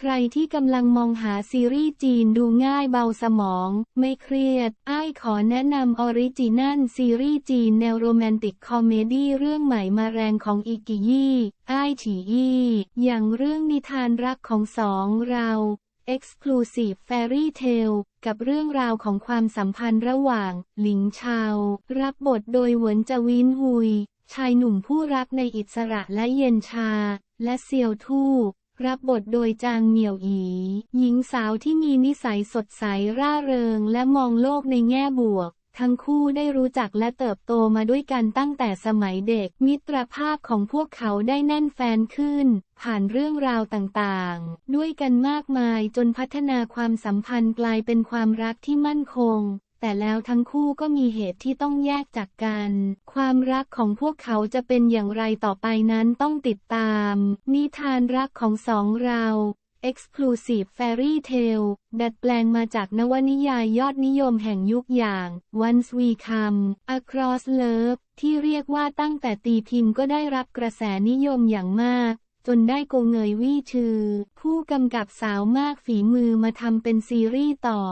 ใครที่กำลังมองหาซีรีส์จีนดูง่ายเบาสมอง ไม่เครียด อ้ายขอแนะนำออริจินัลซีรีส์จีนแนวโรแมนติกคอมเมดี้เรื่องใหม่มาแรงของอีกิยี่อ้ายฉีอี้อย่างเรื่องนิทานรักของสองเรา Exclusive Fairy Tale กับเรื่องราวของความสัมพันธ์ระหว่าง หลิงชาว รับบทโดยเหวินจวินฮุย ชายหนุ่มผู้รักในอิสระและเย็นชา และเซียวทู่ รับบทโดยจางเหมียวอี หญิงสาวที่มีนิสัยสดใสร่าเริงและมองโลกในแง่บวก ทั้งคู่ได้รู้จักและเติบโตมาด้วยกันตั้งแต่สมัยเด็ก มิตรภาพของพวกเขาได้แน่นแฟนขึ้น ผ่านเรื่องราวต่างๆ ด้วยกันมากมายจนพัฒนาความสัมพันธ์กลายเป็นความรักที่มั่นคง แต่แล้วทั้งคู่ก็มีเหตุที่ต้องแยกจากกัน ความรักของพวกเขาจะเป็นอย่างไรต่อไปนั้นต้องติดตาม นิทานรักของสองเรา Exclusive Fairy Tale ดัดแปลงมาจากนวนิยายยอดนิยมแห่งยุคอย่าง Once We Come Across Love ที่เรียกว่าตั้งแต่ตีพิมพ์ก็ได้รับกระแสนิยมอย่างมาก จนได้โกเงยวี่ชื่อ ผู้กำกับสาวมากฝีมือมาทำเป็นซีรีส์ต่อ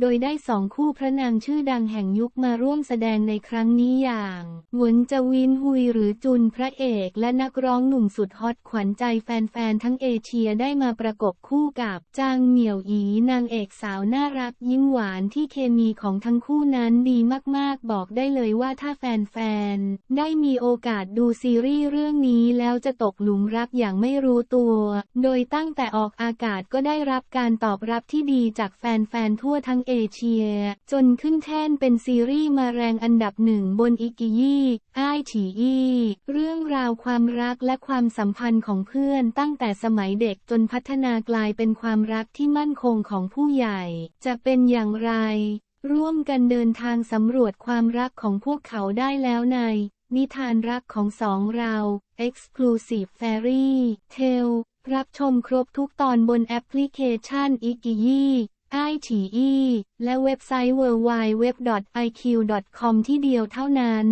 โดยได้สองคู่พระนางชื่อดังแห่งยุคมาร่วมแสดงในครั้งนี้อย่างหวนจวินฮุยหรือจุนพระเอกและนักร้องหนุ่มสุดฮอตขวัญใจแฟนๆทั้งเอเชียได้มาประกบคู่กับจางเหมียวอีนางเอกสาวน่ารักยิ้มหวานที่เคมีของทั้งคู่นั้นดีมากๆ บอกได้เลยว่าถ้าแฟนๆได้มีโอกาสดูซีรีส์เรื่องนี้แล้วจะตกหลุมรักอย่างไม่รู้ตัว โดยตั้งแต่ออกอากาศก็ได้รับการตอบรับที่ดีจากแฟนๆทั่วทั้งเอเชีย จนขึ้นแท่นเป็นซีรีส์มาแรงอันดับหนึ่งบนอิกิยี่อ้ายฉีอี้เรื่องราวความรักและความสัมพันธ์ของเพื่อนตั้งแต่สมัยเด็กจนพัฒนากลายเป็นความรักที่มั่นคงของผู้ใหญ่ จะเป็นอย่างไร ร่วมกันเดินทางสำรวจความรักของพวกเขาได้แล้วใน นิทานรักของสองเรา Exclusive Fairy Tale รับชมครบทุกตอนบนแอปพลิเคชันอิกิยี่ ไอฉีอีและเว็บไซต์ www.iq.com ที่เดียวเท่านั้น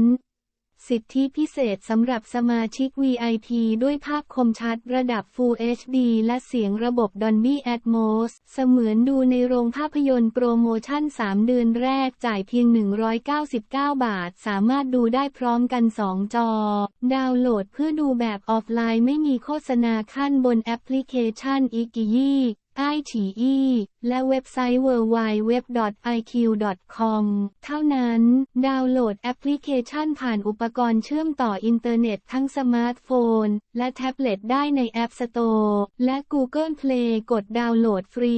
สิทธิพิเศษสำหรับสมาชิก VIP ด้วยภาพคมชัดระดับ Full HD และเสียงระบบ Dolby Atmos เสมือนดูในโรงภาพยนตร์โปรโมชั่น 3 เดือนแรกจ่ายเพียง 199 บาท สามารถดูได้พร้อมกัน 2 จอ ดาวน์โหลดเพื่อดูแบบออฟไลน์ไม่มีโฆษณาขั้นบนแอปพลิเคชันอีกิยี่ iTE และเว็บไซต์ www.iq.com เท่านั้น ดาวน์โหลดแอปพลิเคชันผ่านอุปกรณ์เชื่อมต่ออินเทอร์เน็ตทั้งสมาร์ทโฟน และแท็บเล็ตได้ใน App Store และ Google Play กดดาวน์โหลดฟรี